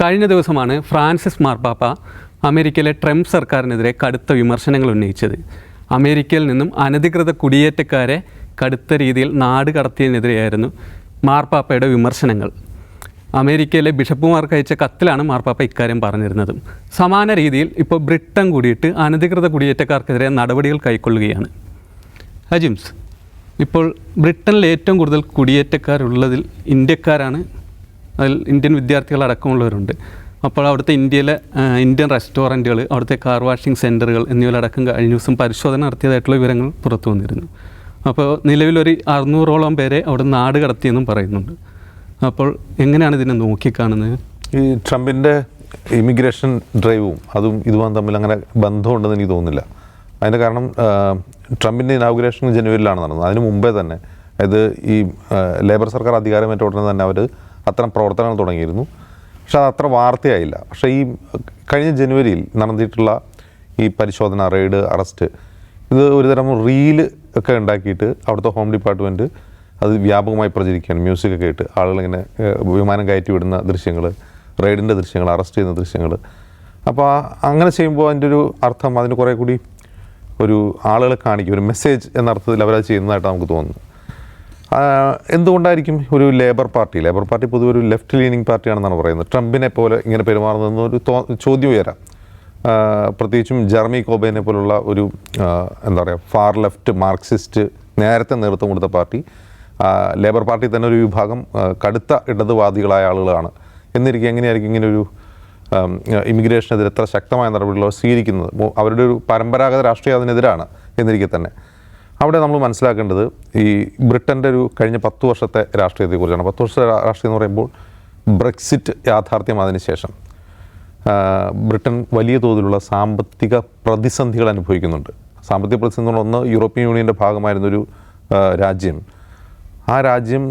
കഴിഞ്ഞ ദിവസമാണ് ഫ്രാൻസിസ് മാർപ്പാപ്പ അമേരിക്കയിലെ ട്രംപ് സർക്കാരിനെതിരെ കടുത്ത വിമർശനങ്ങൾ ഉന്നയിച്ചത്. അമേരിക്കയിൽ നിന്നും അനധികൃത കുടിയേറ്റക്കാരെ കടുത്ത രീതിയിൽ നാട് കടത്തിയതിനെതിരെയായിരുന്നു മാർപ്പാപ്പയുടെ വിമർശനങ്ങൾ. അമേരിക്കയിലെ ബിഷപ്പുമാർക്ക് അയച്ച കത്തിലാണ് മാർപ്പാപ്പ ഇക്കാര്യം പറഞ്ഞിരുന്നത്. സമാന രീതിയിൽ ഇപ്പോൾ ബ്രിട്ടൻ കൂടിയിട്ട് അനധികൃത കുടിയേറ്റക്കാർക്കെതിരെ നടപടികൾ കൈക്കൊള്ളുകയാണ്. അജിംസ് ഇപ്പോൾ ബ്രിട്ടനിൽ ഏറ്റവും കൂടുതൽ കുടിയേറ്റക്കാരുള്ളതിൽ ഇന്ത്യക്കാരാണ് അതിൽ ഇന്ത്യൻ വിദ്യാർത്ഥികൾ അടക്കമുള്ളവരുണ്ട് അപ്പോൾ അവിടുത്തെ ഇന്ത്യയിലെ ഇന്ത്യൻ റെസ്റ്റോറന്റുകൾ അവിടുത്തെ കാർ വാഷിംഗ് സെന്ററുകൾ എന്നിവയിലടക്കം കഴിഞ്ഞ ദിവസം പരിശോധന നടത്തിയതായിട്ടുള്ള വിവരങ്ങൾ പുറത്തു വന്നിരുന്നു. അപ്പോൾ നിലവിലൊരു അറുന്നൂറോളം പേരെ അവിടെ നാട് കടത്തിയെന്നും പറയുന്നുണ്ട്. അപ്പോൾ എങ്ങനെയാണ് ഇതിനെ നോക്കിക്കാണുന്നത്? ഈ ട്രംപിന്റെ ഇമിഗ്രേഷൻ ഡ്രൈവും അതും ഇതുമാൻ തമ്മിൽ അങ്ങനെ ബന്ധമുണ്ടെന്ന് എനിക്ക് തോന്നുന്നില്ല. അതിന്റെ കാരണം ട്രംപിന്റെ ഇനാഗുറേഷൻ ജനുവരിയിലാണ് നടന്നത്. അതിന് മുമ്പേ തന്നെ അതായത് ഈ ലേബർ സർക്കാർ അധികാരമേറ്റ ഉടനെ തന്നെ അവർ അത്തരം പ്രവർത്തനങ്ങൾ തുടങ്ങിയിരുന്നു. പക്ഷെ അത് അത്ര വാർത്തയായില്ല. പക്ഷേ ഈ കഴിഞ്ഞ ജനുവരിയിൽ നടന്നിട്ടുള്ള ഈ പരിശോധന റെയ്ഡ് അറസ്റ്റ് ഇത് ഒരുതരം റീൽ ഒക്കെ ഉണ്ടാക്കിയിട്ട് അവിടുത്തെ ഹോം ഡിപ്പാർട്ട്മെന്റ് അത് വ്യാപകമായി പ്രചരിക്കുകയാണ്. മ്യൂസിക് ഒക്കെ ഇട്ട് ആളുകളിങ്ങനെ വിമാനം കയറ്റി വിടുന്ന ദൃശ്യങ്ങൾ റെയ്ഡിന്റെ ദൃശ്യങ്ങൾ അറസ്റ്റ് ചെയ്യുന്ന ദൃശ്യങ്ങൾ അപ്പോൾ അങ്ങനെ ചെയ്യുമ്പോൾ അതിന്റെ ഒരു അർത്ഥം അതിന് കുറേ കൂടി ഒരു ആളുകളെ കാണിക്കും ഒരു മെസ്സേജ് എന്ന അർത്ഥത്തിൽ അവരത് ചെയ്യുന്നതായിട്ട് നമുക്ക് തോന്നുന്നു എന്തുകൊണ്ടായിരിക്കും ഒരു ലേബർ പാർട്ടി? ലേബർ പാർട്ടി പൊതുവെ ഒരു ലെഫ്റ്റ് ലീനിങ് പാർട്ടിയാണെന്നാണ് പറയുന്നത്. ട്രംപിനെ പോലെ ഇങ്ങനെ പെരുമാറുന്നതെന്ന് ഒരു ചോദ്യം ഉയരാം. പ്രത്യേകിച്ചും ജർമി കോബേനെ പോലുള്ള ഒരു എന്താ പറയുക ഫാർ ലെഫ്റ്റ് മാർക്സിസ്റ്റ് നേരത്തെ നേതൃത്വം കൊടുത്ത പാർട്ടി ലേബർ പാർട്ടി തന്നെ ഒരു വിഭാഗം കടുത്ത ഇടതുവാദികളായ ആളുകളാണ്. എന്നിരിക്കും എങ്ങനെയായിരിക്കും ഇങ്ങനെ ഒരു ഇമിഗ്രേഷനെതിരെ എത്ര ശക്തമായ നടപടികളോ സ്വീകരിക്കുന്നത്? അവരുടെ ഒരു പരമ്പരാഗത രാഷ്ട്രീയം അതിനെതിരാണ് എന്നിരിക്കെ തന്നെ. അവിടെ നമ്മൾ മനസ്സിലാക്കേണ്ടത് ഈ ബ്രിട്ടന്റെ ഒരു കഴിഞ്ഞ പത്ത് വർഷത്തെ രാഷ്ട്രീയത്തെക്കുറിച്ചാണ്. പത്ത് വർഷത്തെ രാഷ്ട്രീയം എന്ന് പറയുമ്പോൾ ബ്രെക്സിറ്റ് യാഥാർത്ഥ്യമായതിനു ശേഷം ബ്രിട്ടൻ വലിയ തോതിലുള്ള സാമ്പത്തിക പ്രതിസന്ധികൾ അനുഭവിക്കുന്നുണ്ട്. സാമ്പത്തിക പ്രതിസന്ധി ഒന്ന് യൂറോപ്യൻ യൂണിയന്റെ ഭാഗമായിരുന്നൊരു രാജ്യം. ആ രാജ്യം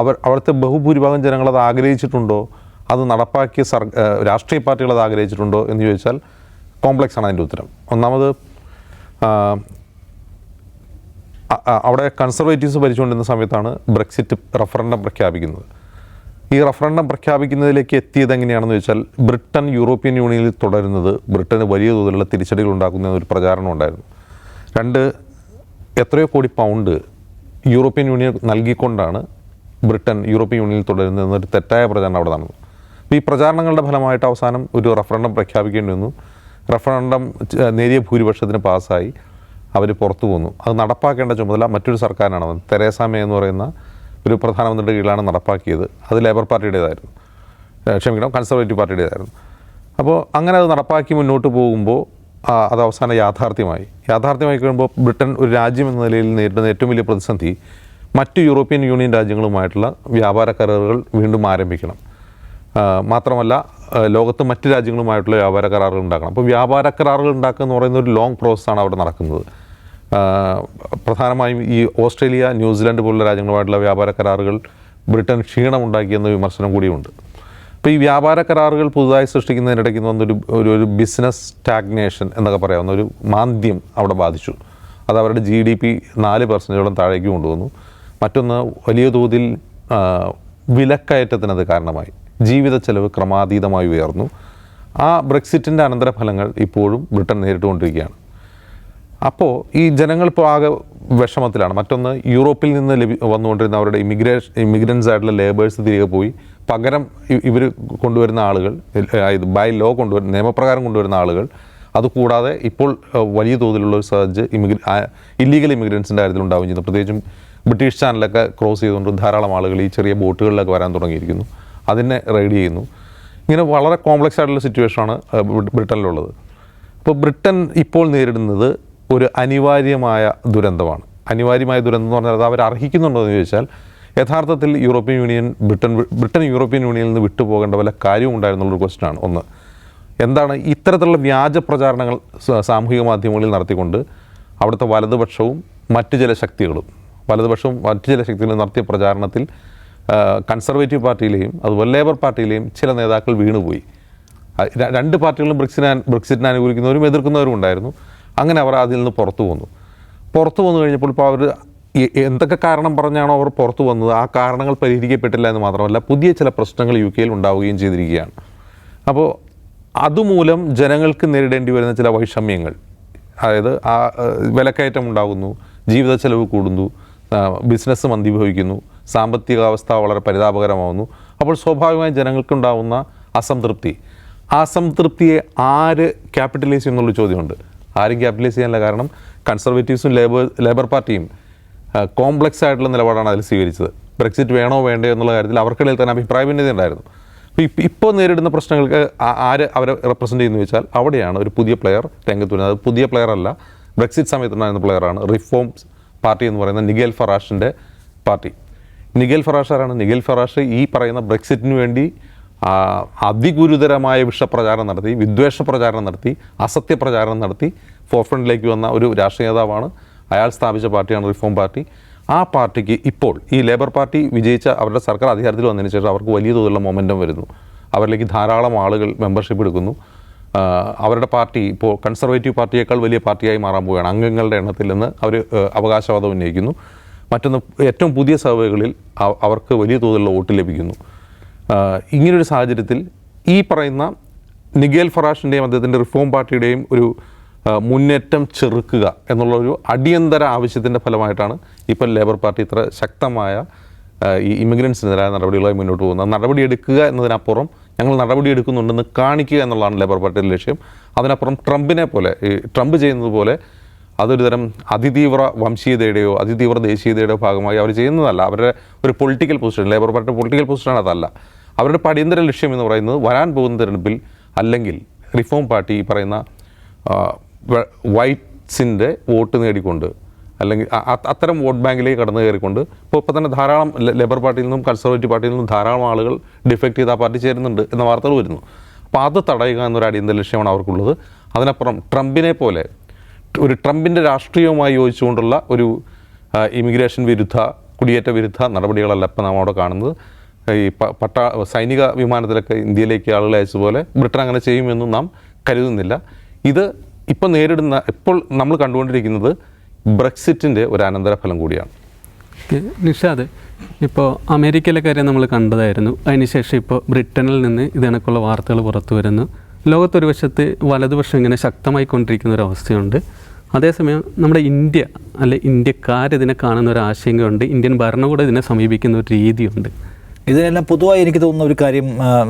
അവർ അവിടുത്തെ ബഹുഭൂരിഭാഗം ജനങ്ങൾ അത് ആഗ്രഹിച്ചിട്ടുണ്ടോ? അത് നടപ്പാക്കിയ സർ രാഷ്ട്രീയ പാർട്ടികൾ അത് ആഗ്രഹിച്ചിട്ടുണ്ടോ എന്ന് ചോദിച്ചാൽ കോംപ്ലക്സ് ആണ് അതിന്റെ ഉത്തരം. ഒന്നാമത് അവിടെ കൺസർവേറ്റീവ്സ് ഭരിച്ചുകൊണ്ടിരുന്ന സമയത്താണ് ബ്രെക്സിറ്റ് റഫറൻഡം പ്രഖ്യാപിക്കുന്നത്. ഈ റഫറൻഡം പ്രഖ്യാപിക്കുന്നതിലേക്ക് എത്തിയത് എങ്ങനെയാണെന്ന് വെച്ചാൽ ബ്രിട്ടൻ യൂറോപ്യൻ യൂണിയനിൽ തുടരുന്നത് ബ്രിട്ടന് വലിയ തോതിലുള്ള തിരിച്ചടികൾ ഉണ്ടാക്കുന്ന ഒരു പ്രചാരണം ഉണ്ടായിരുന്നു. രണ്ട് എത്രയോ കോടി പൗണ്ട് യൂറോപ്യൻ യൂണിയൻ നൽകിക്കൊണ്ടാണ് ബ്രിട്ടൻ യൂറോപ്യൻ യൂണിയനിൽ തുടരുന്നത് എന്നൊരു തെറ്റായ പ്രചാരണം അവിടെ നടന്നു അപ്പോൾ ഈ പ്രചാരണങ്ങളുടെ ഫലമായിട്ട് അവസാനം ഒരു റഫറൻഡം പ്രഖ്യാപിക്കേണ്ടി വന്നു. റഫറൻഡം നേരിയ ഭൂരിപക്ഷത്തിന് പാസ്സായി. അവർ പുറത്തു പോന്നു. അത് നടപ്പാക്കേണ്ട ചുമതല മറ്റൊരു സർക്കാരിനാണ് തെരേസ മേ എന്ന് പറയുന്ന ഒരു പ്രധാനമന്ത്രിയുടെ കീഴിലാണ് നടപ്പാക്കിയത്. അത് ലേബർ പാർട്ടിയുടേതായിരുന്നു. ക്ഷമിക്കണം കൺസർവേറ്റീവ് പാർട്ടിയുടേതായിരുന്നു. അപ്പോൾ അങ്ങനെ അത് നടപ്പാക്കി മുന്നോട്ട് പോകുമ്പോൾ അത് അവസാന യാഥാർത്ഥ്യമായി. യാഥാർത്ഥ്യമായി കഴിയുമ്പോൾ ബ്രിട്ടൻ ഒരു രാജ്യം എന്ന നിലയിൽ നേരിടുന്ന ഏറ്റവും വലിയ പ്രതിസന്ധി മറ്റ് യൂറോപ്യൻ യൂണിയൻ രാജ്യങ്ങളുമായിട്ടുള്ള വ്യാപാര കരാറുകൾ വീണ്ടും ആരംഭിക്കണം. മാത്രമല്ല ലോകത്ത് മറ്റ് രാജ്യങ്ങളുമായിട്ടുള്ള വ്യാപാര കരാറുകൾ ഉണ്ടാക്കണം. അപ്പോൾ വ്യാപാര കരാറുകൾ ഉണ്ടാക്കുക എന്ന് പറയുന്ന ഒരു ലോങ് പ്രോസസ്സാണ് അവിടെ നടക്കുന്നത്. പ്രധാനമായും ഈ ഓസ്ട്രേലിയ ന്യൂസിലാൻഡ് പോലുള്ള രാജ്യങ്ങളുമായിട്ടുള്ള വ്യാപാര കരാറുകൾ ബ്രിട്ടൻ ക്ഷീണമുണ്ടാക്കിയെന്ന വിമർശനം കൂടിയുണ്ട്. അപ്പോൾ ഈ വ്യാപാര കരാറുകൾ പുതുതായി സൃഷ്ടിക്കുന്നതിനിടയ്ക്ക് വന്നൊരു ഒരു ഒരു ബിസിനസ് സ്റ്റാഗ്നേഷൻ എന്നൊക്കെ പറയാവുന്ന ഒരു മാന്ദ്യം അവിടെ ബാധിച്ചു. അത് അവരുടെ ജി ഡി പി നാല് പെർസെന്റോളം താഴേക്ക് കൊണ്ടുവന്നു. മറ്റൊന്ന് വലിയ തോതിൽ വിലക്കയറ്റത്തിനത് കാരണമായി. ജീവിത ചെലവ് ക്രമാതീതമായി ഉയർന്നു. ആ ബ്രെക്സിറ്റിന്റെ അനന്തരഫലങ്ങൾ ഇപ്പോഴും ബ്രിട്ടൻ നേരിട്ടുകൊണ്ടിരിക്കുകയാണ്. അപ്പോൾ ഈ ജനങ്ങൾ ഇപ്പോൾ ആകെ വിഷമത്തിലാണ്. മറ്റൊന്ന് യൂറോപ്പിൽ നിന്ന് ലഭി വന്നുകൊണ്ടിരുന്ന അവരുടെ ഇമിഗ്രേഷൻ ഇമിഗ്രൻസ് ആയിട്ടുള്ള ലേബേഴ്സ് തിരികെ പോയി. പകരം ഇവർ കൊണ്ടുവരുന്ന ആളുകൾ ഇത് ബൈ ലോ കൊണ്ടുവരുന്ന നിയമപ്രകാരം കൊണ്ടുവരുന്ന ആളുകൾ അതുകൂടാതെ ഇപ്പോൾ വലിയ തോതിലുള്ള ഒരു സർജ് ഇമിഗ്ര ഇല്ലീഗൽ ഇമിഗ്രൻസിന്റെ കാര്യത്തിൽ ഉണ്ടാവുകയും ചെയ്യുന്നു പ്രത്യേകിച്ചും ബ്രിട്ടീഷ് ചാനലൊക്കെ ക്രോസ് ചെയ്തുകൊണ്ട് ധാരാളം ആളുകൾ ഈ ചെറിയ ബോട്ടുകളിലൊക്കെ വരാൻ തുടങ്ങിയിരിക്കുന്നു. അതിനെ റൈഡ് ചെയ്യുന്നു. ഇങ്ങനെ വളരെ കോംപ്ലക്സ് ആയിട്ടുള്ള സിറ്റുവേഷനാണ് ബ്രിട്ടനിലുള്ളത്. അപ്പോൾ ബ്രിട്ടൻ ഇപ്പോൾ നേരിടുന്നത് ഒരു അനിവാര്യമായ ദുരന്തമാണ്. അനിവാര്യമായ ദുരന്തം എന്ന് പറഞ്ഞാൽ അത് അവർ അർഹിക്കുന്നുണ്ടോ എന്ന് ചോദിച്ചാൽ യഥാർത്ഥത്തിൽ European Union Britain Britain European യൂണിയനിൽ നിന്ന് വിട്ടുപോകേണ്ട വല്ല കാര്യവും ഉണ്ടായിരുന്നുള്ളൊരു ക്വസ്റ്റനാണ് ഒന്ന് എന്താണ് ഇത്തരത്തിലുള്ള വ്യാജ പ്രചാരണങ്ങൾ സാമൂഹിക മാധ്യമങ്ങളിൽ നടത്തിക്കൊണ്ട് അവിടുത്തെ വലതുപക്ഷവും മറ്റു ചില ശക്തികളും വലതുപക്ഷവും മറ്റു ചില ശക്തികളും നടത്തിയ പ്രചാരണത്തിൽ കൺസർവേറ്റീവ് പാർട്ടിയിലെയും അതുപോലെ ലേബർ പാർട്ടിയിലെയും ചില നേതാക്കൾ വീണുപോയി. രണ്ട് പാർട്ടികളും ബ്രിക്സിനെ ബ്രിക്സിറ്റിനെ അനുകൂലിക്കുന്നവരും എതിർക്കുന്നവരും ഉണ്ടായിരുന്നു. അങ്ങനെ അവർ അതിൽ നിന്ന് പുറത്തു വന്നു. പുറത്തു വന്നു കഴിഞ്ഞപ്പോൾ ഇപ്പോൾ അവർ എന്തൊക്കെ കാരണം പറഞ്ഞാണോ അവർ പുറത്തു വന്നത്? ആ കാരണങ്ങൾ പരിഹരിക്കപ്പെട്ടില്ല എന്ന് മാത്രമല്ല പുതിയ ചില പ്രശ്നങ്ങൾ യു കെയിൽ ഉണ്ടാവുകയും ചെയ്തിരിക്കുകയാണ്. അപ്പോൾ അതുമൂലം ജനങ്ങൾക്ക് നേരിടേണ്ടി വരുന്ന ചില വൈഷമ്യങ്ങൾ അതായത് ആ വിലക്കയറ്റം ഉണ്ടാകുന്നു ജീവിത ചെലവ് കൂടുന്നു ബിസിനസ് മന്ദീഭവിക്കുന്നു സാമ്പത്തികാവസ്ഥ വളരെ പരിതാപകരമാവുന്നു. അപ്പോൾ സ്വാഭാവികമായും ജനങ്ങൾക്കുണ്ടാകുന്ന അസംതൃപ്തി. അസംതൃപ്തിയെ ആര് ക്യാപിറ്റലൈസ് ചെയ്യുന്നുള്ള ചോദ്യമുണ്ട്. ആരും ക്യാപിറ്റലൈസ് ചെയ്യാനുള്ള കാരണം കൺസർവേറ്റീവ്സും ലേബർ ലേബർ പാർട്ടിയും കോംപ്ലക്സ് ആയിട്ടുള്ള നിലപാടാണ് അതിൽ സ്വീകരിച്ചത്. ബ്രെക്സിറ്റ് വേണോ വേണ്ടയോ എന്നുള്ള കാര്യത്തിൽ അവർക്കിടയിൽ തന്നെ അഭിപ്രായ ഭിന്നത ഉണ്ടായിരുന്നു. അപ്പോൾ ഇപ്പോൾ നേരിടുന്ന പ്രശ്നങ്ങൾക്ക് ആര് അവരെ റെപ്രസെന്റ് ചെയ്യുന്നു വെച്ചാൽ അവിടെയാണ് ഒരു പുതിയ പ്ലെയർ രംഗത്ത് വരുന്നത്. അത് പുതിയ പ്ലെയർ അല്ല. ബ്രെക്സിറ്റ് സമയത്തുണ്ടായിരുന്ന പ്ലെയറാണ് റിഫോംസ് പാർട്ടി എന്ന് പറയുന്ന നിഗേൽ ഫറാഷിന്റെ പാർട്ടി. നിഗേൽ ഫറാഷ് ആരാണ്? നിഗേൽ ഫറാഷ് ഈ പറയുന്ന ബ്രെക്സിറ്റിന് വേണ്ടി അതിഗുരുതരമായ വിഷപ്രചാരണം നടത്തി വിദ്വേഷ പ്രചാരണം നടത്തി അസത്യ പ്രചാരണം നടത്തി ഫോർഫ്രണ്ടിലേക്ക് വന്ന ഒരു രാഷ്ട്രീയ നേതാവാണ് അയാൾ സ്ഥാപിച്ച പാർട്ടിയാണ് റിഫോം പാർട്ടി. ആ പാർട്ടിക്ക് ഇപ്പോൾ ഈ ലേബർ പാർട്ടി വിജയിച്ച അവരുടെ സർക്കാർ അധികാരത്തിൽ വന്നതിന് ശേഷം അവർക്ക് വലിയ തോതിലുള്ള മൊമെന്റം വരുന്നു. അവരിലേക്ക് ധാരാളം ആളുകൾ മെമ്പർഷിപ്പ് എടുക്കുന്നു. അവരുടെ പാർട്ടി ഇപ്പോൾ കൺസർവേറ്റീവ് പാർട്ടിയേക്കാൾ വലിയ പാർട്ടിയായി മാറാൻ പോവുകയാണ്. അംഗങ്ങളുടെ എണ്ണത്തിൽ നിന്ന് അവർ അവകാശവാദം ഉന്നയിക്കുന്നു. മറ്റൊന്ന് ഏറ്റവും പുതിയ സർവേകളിൽ അവർക്ക് വലിയ തോതിലുള്ള വോട്ട് ലഭിക്കുന്നു. ഇങ്ങനൊരു സാഹചര്യത്തിൽ ഈ പറയുന്ന നിഗേൽ ഫറാഷിന്റെയും അദ്ദേഹത്തിന്റെ റിഫോം പാർട്ടിയുടെയും ഒരു മുന്നേറ്റം ചെറുക്കുക എന്നുള്ള ഒരു അടിയന്തര ആവശ്യത്തിന്റെ ഫലമായിട്ടാണ് ഇപ്പോൾ ലേബർ പാർട്ടി ഇത്ര ശക്തമായ ഈ ഇമിഗ്രൻസിനെതിരായ നടപടികളുമായി മുന്നോട്ട് പോകുന്നത്. നടപടി എടുക്കുക എന്നതിനപ്പുറം ഞങ്ങൾ നടപടി എടുക്കുന്നുണ്ടെന്ന് കാണിക്കുക എന്നുള്ളതാണ് ലേബർ പാർട്ടിയുടെ ലക്ഷ്യം. അതിനപ്പുറം ട്രംപിനെ പോലെ ഈ ട്രംപ് ചെയ്യുന്നത് പോലെ അതൊരു തരം അതിതീവ്ര വംശീയതയുടെയോ അതിതീവ്ര ദേശീയതയുടെയോ ഭാഗമായി അവർ ചെയ്യുന്നതല്ല. അവരുടെ ഒരു പൊളിറ്റിക്കൽ പൊസിഷൻ ലേബർ പാർട്ടിയുടെ പൊളിറ്റിക്കൽ പൊസിഷനാണ് അതല്ല. അവരുടെ അടിയന്തര ലക്ഷ്യം എന്ന് പറയുന്നത് വരാൻ പോകുന്ന തിരഞ്ഞെടുപ്പിൽ അല്ലെങ്കിൽ റിഫോം പാർട്ടി ഈ പറയുന്ന വൈറ്റ്സിന്റെ വോട്ട് നേടിക്കൊണ്ട് അല്ലെങ്കിൽ അത്തരം വോട്ട് ബാങ്കിലേക്ക് കടന്നു കയറിക്കൊണ്ട് ഇപ്പോൾ ഇപ്പോൾ തന്നെ ധാരാളം ലേബർ പാർട്ടിയിൽ നിന്നും കൺസർവേറ്റീവ് പാർട്ടിയിൽ നിന്നും ധാരാളം ആളുകൾ ഡിഫക്റ്റ് ചെയ്ത് ആ പാർട്ടി ചേരുന്നുണ്ട് എന്ന വാർത്തകൾ വരുന്നു. അപ്പോൾ അത് തടയുക എന്നൊരു അടിയന്തര ലക്ഷ്യമാണ് അവർക്കുള്ളത്. അതിനപ്പുറം ട്രംപിനെ പോലെ ഒരു ട്രംപിന്റെ രാഷ്ട്രീയവുമായി യോജിച്ചുകൊണ്ടുള്ള ഒരു ഇമിഗ്രേഷൻ വിരുദ്ധ കുടിയേറ്റ വിരുദ്ധ നടപടികളല്ല ഇപ്പം നാം അവിടെ കാണുന്നത്. ഈ പട്ടാ സൈനിക വിമാനത്തിലൊക്കെ ഇന്ത്യയിലേക്ക് ആളുകളെ അയച്ചതുപോലെ ബ്രിട്ടൻ അങ്ങനെ ചെയ്യുമെന്നും നാം കരുതുന്നില്ല. ഇത് ഇപ്പോൾ നേരിടുന്ന ഇപ്പോൾ നമ്മൾ കണ്ടുകൊണ്ടിരിക്കുന്നത് ബ്രെക്സിറ്റിന്റെ ഒരു അനന്തരഫലം കൂടിയാണ്. നിഷാദ് ഇപ്പോൾ അമേരിക്കയിലെ കാര്യം നമ്മൾ കണ്ടതായിരുന്നു. അതിനുശേഷം ഇപ്പോൾ ബ്രിട്ടനിൽ നിന്ന് ഇതിനൊക്കെയുള്ള വാർത്തകൾ പുറത്തു വരുന്നു. ലോകത്തൊരു വശത്ത് വലതുപക്ഷം ഇങ്ങനെ ശക്തമായി കൊണ്ടിരിക്കുന്ന ഒരു അവസ്ഥയുണ്ട്. അതേസമയം നമ്മുടെ ഇന്ത്യ അല്ലെ ഇന്ത്യക്കാർ ഇതിനെ കാണുന്ന ഒരു ആശങ്കയുണ്ട്. ഇന്ത്യൻ ഭരണകൂടം ഇതിനെ സമീപിക്കുന്ന ഒരു രീതിയുണ്ട്. ഇതിനെല്ലാം പൊതുവായി എനിക്ക് തോന്നുന്ന ഒരു കാര്യം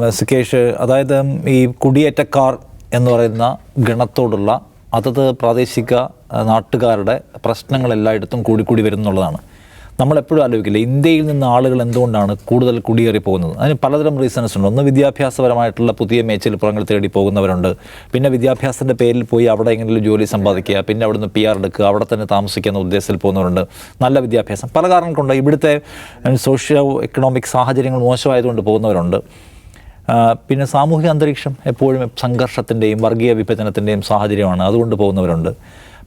സുകേഷ് അതായത് ഈ കുടിയേറ്റക്കാർ എന്ന് പറയുന്ന ഗണത്തോടുള്ള അതത് പ്രാദേശിക നാട്ടുകാരുടെ പ്രശ്നങ്ങൾ എല്ലായിടത്തും കൂടിക്കൂടി വരുന്നുള്ളതാണ്. നമ്മളെപ്പോഴും ആലോചിക്കില്ല ഇന്ത്യയിൽ നിന്ന് ആളുകൾ എന്തുകൊണ്ടാണ് കൂടുതൽ കുടിയേറി പോകുന്നത്? അതിന് പലതരം റീസൺസ് ഉണ്ട്. ഒന്ന് വിദ്യാഭ്യാസപരമായിട്ടുള്ള പുതിയ മേച്ചിൽ പുറങ്ങൾ തേടി പോകുന്നവരുണ്ട്. പിന്നെ വിദ്യാഭ്യാസത്തിന്റെ പേരിൽ പോയി അവിടെ എങ്ങനെയും ജോലി സമ്പാദിക്കുക പിന്നെ അവിടുന്ന് പി ആർ എടുക്കുക അവിടെ തന്നെ താമസിക്കുന്ന ഉദ്ദേശത്തിൽ പോകുന്നവരുണ്ട്. നല്ല വിദ്യാഭ്യാസം. പല കാരണങ്ങൾ കൊണ്ട് ഇവിടുത്തെ സോഷ്യോ എക്കണോമിക് സാഹചര്യങ്ങൾ മോശമായതുകൊണ്ട് പോകുന്നവരുണ്ട്. പിന്നെ സാമൂഹിക അന്തരീക്ഷം എപ്പോഴും സംഘർഷത്തിന്റെയും വർഗീയ വിഭജനത്തിന്റെയും സാഹചര്യമാണ്. അതുകൊണ്ട് പോകുന്നവരുണ്ട്.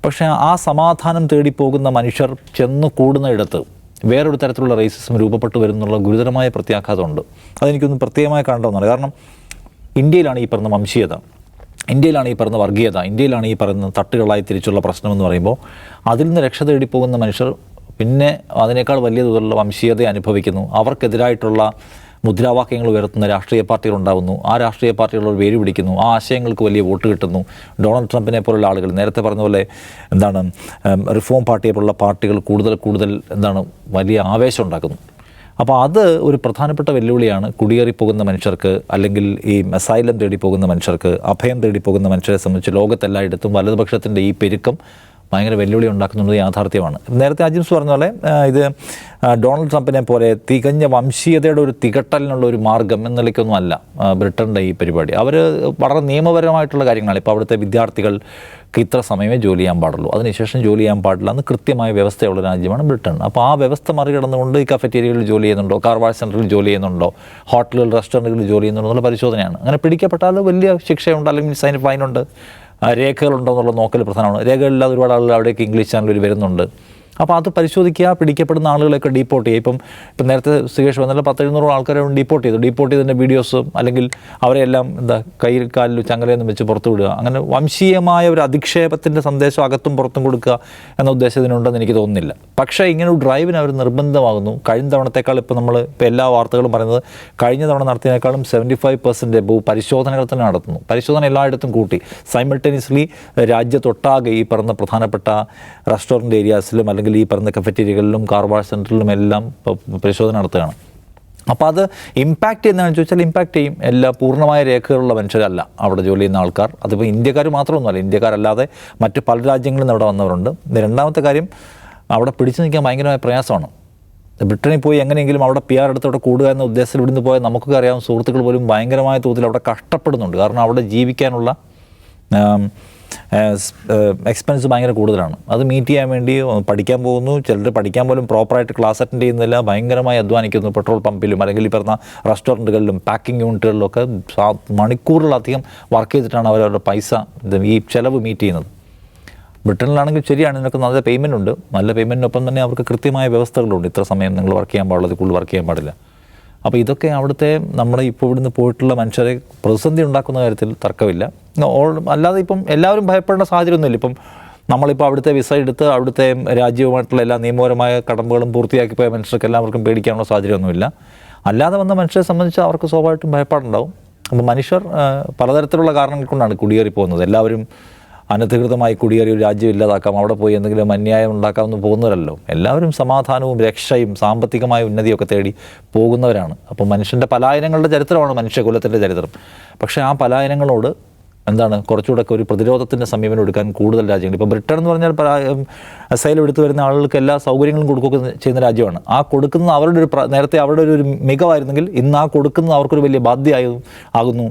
പക്ഷേ ആ സമാധാനം തേടി പോകുന്ന മനുഷ്യർ ചെന്ന് കൂടുന്നയിടത്ത് വേറൊരു തരത്തിലുള്ള റേസിസം രൂപപ്പെട്ടു വരുന്നുള്ള ഗുരുതരമായ പ്രത്യാഘാതമുണ്ട്. അതെനിക്കൊന്ന് പ്രത്യേകമായി കാണേണ്ടതാണ് കാരണം ഇന്ത്യയിലാണ് ഈ പറഞ്ഞ വംശീയത. ഇന്ത്യയിലാണ് ഈ പറയുന്ന വർഗീയത. ഇന്ത്യയിലാണ് ഈ പറയുന്ന തട്ടുകളായി തിരിച്ചുള്ള പ്രശ്നമെന്ന് പറയുമ്പോൾ അതിൽ നിന്ന് രക്ഷ തേടി പോകുന്ന മനുഷ്യർ പിന്നെ അതിനേക്കാൾ വലിയ തോതിലുള്ള വംശീയത അനുഭവിക്കുന്നു. അവർക്കെതിരായിട്ടുള്ള മുദ്രാവാക്യങ്ങൾ ഉയർത്തുന്ന രാഷ്ട്രീയ പാർട്ടികൾ ഉണ്ടാകുന്നു ആ രാഷ്ട്രീയ പാർട്ടികളോട് വേര് പിടിക്കുന്നു. ആ ആശയങ്ങൾക്ക് വലിയ വോട്ട് കിട്ടുന്നു. ഡൊണാൾഡ് ട്രംപിനെ പോലുള്ള ആളുകൾ നേരത്തെ പറഞ്ഞ പോലെ എന്താണ് റിഫോം പാർട്ടിയെ പോലുള്ള പാർട്ടികൾ കൂടുതൽ കൂടുതൽ എന്താണ് വലിയ ആവേശം ഉണ്ടാക്കുന്നു. അപ്പോൾ അത് ഒരു പ്രധാനപ്പെട്ട വെല്ലുവിളിയാണ്. കുടിയേറിപ്പോകുന്ന മനുഷ്യർക്ക് അല്ലെങ്കിൽ ഈ അസൈലം തേടി പോകുന്ന മനുഷ്യർക്ക് അഭയം തേടി പോകുന്ന മനുഷ്യരെ സംബന്ധിച്ച് ലോകത്തെല്ലായിടത്തും വലതുപക്ഷത്തിന്റെ ഈ പെരുക്കം ഭയങ്കര വെല്ലുവിളി ഉണ്ടാക്കുന്നുള്ളത് യാഥാർത്ഥ്യമാണ്. നേരത്തെ അജിംസ് പറഞ്ഞ പോലെ ഇത് ഡൊണാൾഡ് ട്രംപിനെ പോലെ തികഞ്ഞ വംശീയതയുടെ ഒരു തികട്ടലിനുള്ള ഒരു മാർഗം എന്ന അല്ല ബ്രിട്ടന്റെ ഈ പരിപാടി. അവർ വളരെ നിയമപരമായിട്ടുള്ള കാര്യങ്ങളാണ്. ഇപ്പോൾ അവിടുത്തെ വിദ്യാർത്ഥികൾക്ക് ഇത്ര സമയമേ ജോലി ചെയ്യാൻ പാടുള്ളൂ. അതിനുശേഷം ജോലി ചെയ്യാൻ പാടില്ല എന്ന് കൃത്യമായ വ്യവസ്ഥയുള്ള രാജ്യമാണ് ബ്രിട്ടൻ. അപ്പോൾ ആ വ്യവസ്ഥ മറികടന്നുകൊണ്ട് ഈ കഫറ്റേരിയകളിൽ ജോലി ചെയ്യുന്നുണ്ടോ കാർവാർ സെന്ററിൽ ജോലി ചെയ്യുന്നുണ്ടോ ഹോട്ടലുകൾ റെസ്റ്റോറന്റുകളിൽ ജോലി ചെയ്യുന്നുണ്ടോ എന്നുള്ള പരിശോധനയാണ്. അങ്ങനെ പിടിക്കപ്പെട്ടാൽ വലിയ ശിക്ഷയുണ്ട് അല്ലെങ്കിൽ സൈൻ ഫൈനുണ്ട്. രേഖകളുണ്ടോ എന്നുള്ള നോക്കൽ പ്രധാനമാണ്. രേഖകളില്ലാതെ ഒരുപാട് ആളുകൾ അവിടേക്ക് ഇംഗ്ലീഷ് ചാനലിൽ വരുന്നുണ്ട്. അപ്പോൾ അത് പരിശോധിക്കുക പിടിക്കപ്പെടുന്ന ആളുകളെയൊക്കെ ഡീപ്പോർട്ട് ചെയ്യുക. ഇപ്പം ഇപ്പം നേരത്തെ സുകേഷ് വന്നാലും പത്ത് എഴുന്നൂറ് ആൾക്കാരെ ഡീപ്പോർട്ട് ചെയ്തു. ഡീപ്പോർട്ട് ചെയ്തതിന്റെ വീഡിയോസും അല്ലെങ്കിൽ അവരെല്ലാം എന്താ കയ്യിൽ കാലിൽ ചങ്ങലയൊന്നും വെച്ച് പുറത്തു വിടുക. അങ്ങനെ വംശീയമായ ഒരു അധിക്ഷേപത്തിന്റെ സന്ദേശം അകത്തും പുറത്തും കൊടുക്കുക എന്ന ഉദ്ദേശം ഇതിനുണ്ടെന്ന് എനിക്ക് തോന്നുന്നില്ല. പക്ഷേ ഇങ്ങനെ ഒരു ഡ്രൈവിന് അവർ നിർബന്ധമാകുന്നു. കഴിഞ്ഞ തവണത്തേക്കാൾ ഇപ്പോൾ നമ്മൾ ഇപ്പോൾ എല്ലാ വാർത്തകളും പറയുന്നത് കഴിഞ്ഞ തവണ നടത്തിയതിനേക്കാളും സെവന്റി ഫൈവ് പെർസെന്റ് പരിശോധനകൾ തന്നെ നടത്തുന്നു. പരിശോധന എല്ലായിടത്തും കൂട്ടി. സൈമിൾട്ടേനിയസ്ലി രാജ്യത്തൊട്ടാകെ ഈ പറഞ്ഞ പ്രധാനപ്പെട്ട റെസ്റ്റോറന്റ് ഏരിയാസിലും അല്ലെങ്കിൽ ഈ പറഞ്ഞ കഫറ്റീരിയകളിലും കാർവാർ സെന്ററിലും എല്ലാം പരിശോധന നടത്തുകയാണ്. അപ്പോൾ അത് ഇമ്പാക്റ്റ് ചെയ്യുന്നതെന്ന് ചോദിച്ചാൽ ഇമ്പാക്റ്റ് ചെയ്യും. എല്ലാ പൂർണമായ രേഖകളുള്ള മനുഷ്യരല്ല അവിടെ ജോലി ചെയ്യുന്ന ആൾക്കാർ. അതിപ്പോൾ ഇന്ത്യക്കാർ മാത്രമൊന്നുമല്ല ഇന്ത്യക്കാരല്ലാതെ മറ്റ് പല രാജ്യങ്ങളിൽ നിന്ന് അവിടെ വന്നവരുണ്ട്. രണ്ടാമത്തെ കാര്യം അവിടെ പിടിച്ചു നിൽക്കാൻ ഭയങ്കരമായ പ്രയാസമാണ്. ബ്രിട്ടനിൽ പോയി എങ്ങനെയെങ്കിലും അവിടെ പി ആർ എടുത്ത് അവിടെ കൂടുക എന്ന ഉദ്ദേശത്തിൽ ഇവിടുന്ന് പോയാൽ നമുക്കൊക്കെ അറിയാം സുഹൃത്തുക്കൾ പോലും ഭയങ്കരമായ തോതിൽ അവിടെ കഷ്ടപ്പെടുന്നുണ്ട്. കാരണം അവിടെ ജീവിക്കാനുള്ള എക്സ്പെൻസ് ഭയങ്കര കൂടുതലാണ്. അത് മീറ്റ് ചെയ്യാൻ വേണ്ടി പഠിക്കാൻ പോകുന്നു. ചിലർ പഠിക്കാൻ പോലും പ്രോപ്പറായിട്ട് ക്ലാസ് അറ്റൻഡ് ചെയ്യുന്നില്ല. ഭയങ്കരമായി അധ്വാനിക്കുന്നു പെട്രോൾ പമ്പിലും അല്ലെങ്കിൽ ഈ പറഞ്ഞ റെസ്റ്റോറന്റുകളിലും പാക്കിംഗ് യൂണിറ്റുകളിലും ഒക്കെ സാ- മണിക്കൂറുകളധികം വർക്ക് ചെയ്തിട്ടാണ് അവരവരുടെ പൈസ ഈ ചിലവ് മീറ്റ് ചെയ്യുന്നത്. ബ്രിട്ടനിലാണെങ്കിൽ ശരിയാണ് ഇതിനൊക്കെ നല്ല പേയ്മെന്റ് ഉണ്ട്. നല്ല പേയ്മെന്റിനൊപ്പം തന്നെ അവർക്ക് കൃത്യമായ വ്യവസ്ഥകളുണ്ട്. ഇത്ര സമയം നിങ്ങൾ വർക്ക് ചെയ്യാൻ പാടുള്ളത് കൂടുതൽ വർക്ക് ചെയ്യാൻ പാടില്ല. അപ്പോൾ ഇതൊക്കെ അവിടുത്തെ നമ്മുടെ ഇപ്പോൾ ഇവിടുന്ന് പോയിട്ടുള്ള മനുഷ്യരെ പ്രതിസന്ധി ഉണ്ടാക്കുന്ന കാര്യത്തിൽ തർക്കമില്ല. അല്ലാതെ ഇപ്പം എല്ലാവരും ഭയപ്പെടേണ്ട സാഹചര്യമൊന്നുമില്ല. ഇപ്പം നമ്മളിപ്പോൾ അവിടുത്തെ വിസ എടുത്ത് അവിടുത്തെ രാജ്യവുമായിട്ടുള്ള എല്ലാ നിയമപരമായ കടമ്പകളും പൂർത്തിയാക്കി പോയ മനുഷ്യർക്ക് എല്ലാവർക്കും പേടിക്കാനുള്ള സാഹചര്യമൊന്നുമില്ല. അല്ലാതെ വന്ന മനുഷ്യരെ സംബന്ധിച്ച് അവർക്ക് സ്വാഭാവികമായിട്ടും ഭയപ്പാടുണ്ടാവും. അപ്പോൾ മനുഷ്യർ പലതരത്തിലുള്ള കാരണങ്ങൾ കൊണ്ടാണ് കുടിയേറി പോകുന്നത് എല്ലാവരും അനധികൃതമായി കുടിയേറി ഒരു രാജ്യം ഇല്ലാതാക്കാം അവിടെ പോയി എന്തെങ്കിലും അന്യായം ഉണ്ടാക്കാമെന്ന് പോകുന്നവരല്ലോ. എല്ലാവരും സമാധാനവും രക്ഷയും സാമ്പത്തികമായ ഉന്നതിയൊക്കെ തേടി പോകുന്നവരാണ്. അപ്പോൾ മനുഷ്യന്റെ പലായനങ്ങളുടെ ചരിത്രമാണ് മനുഷ്യകുലത്തിന്റെ ചരിത്രം. പക്ഷേ ആ പലായനങ്ങളോട് എന്താണ് കുറച്ചുകൂടെ ഒരു പ്രതിരോധത്തിന്റെ സമീപനം എടുക്കാൻ കൂടുതൽ രാജ്യങ്ങൾ. ഇപ്പോൾ ബ്രിട്ടൻ എന്ന് പറഞ്ഞാൽ അസൈലം എടുത്തു വരുന്ന ആളുകൾക്ക് എല്ലാ സൗകര്യങ്ങളും കൊടുക്കുക ചെയ്യുന്ന രാജ്യമാണ്. ആ കൊടുക്കുന്നത് അവരുടെ ഒരു നേരത്തെ അവരുടെ ഒരു മികവായിരുന്നെങ്കിൽ ഇന്ന് ആ കൊടുക്കുന്നത് അവർക്കൊരു വലിയ ബാധ്യമായി ആകുന്നു.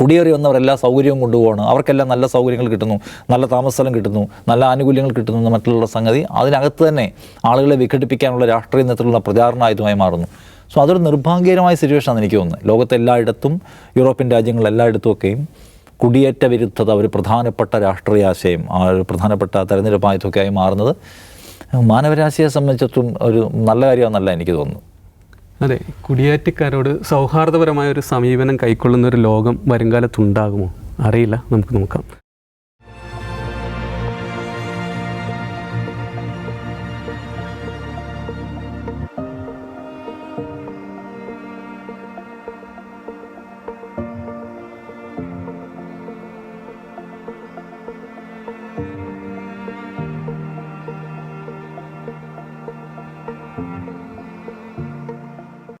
കുടിയേറി വന്നവർ എല്ലാ സൗകര്യവും കൊണ്ടുപോകണം അവർക്കെല്ലാം നല്ല സൗകര്യങ്ങൾ കിട്ടുന്നു. നല്ല താമസ സ്ഥലം കിട്ടുന്നു. നല്ല ആനുകൂല്യങ്ങൾ കിട്ടുന്നു എന്ന് മറ്റുള്ള സംഗതി അതിനകത്ത് തന്നെ ആളുകളെ വിഘടിപ്പിക്കാനുള്ള രാഷ്ട്രീയ നേതൃത്വമുള്ള പ്രചാരണ ആയുധമായി മാറുന്നു. സോ അതൊരു നിർഭാഗ്യകരമായ സിറ്റുവേഷനാണ് എനിക്ക് തോന്നുന്നത്. ലോകത്തെല്ലായിടത്തും യൂറോപ്യൻ രാജ്യങ്ങളിൽ എല്ലായിടത്തും ഒക്കെയും കുടിയേറ്റ വിരുദ്ധത ഒരു പ്രധാനപ്പെട്ട രാഷ്ട്രീയ ആശയം ആ ഒരു പ്രധാനപ്പെട്ട തെരഞ്ഞെടുപ്പായതൊക്കെയായി മാറുന്നത് മാനവരാശിയെ സംബന്ധിച്ചിടത്തും ഒരു നല്ല കാര്യമാണെന്നല്ല എനിക്ക് തോന്നുന്നു അതെ കുടിയേറ്റക്കാരോട് സൗഹാർദ്ദപരമായ ഒരു സമീപനം കൈക്കൊള്ളുന്ന ഒരു ലോകം വരുംകാലത്തുണ്ടാകുമോ? അറിയില്ല നമുക്ക് നോക്കാം.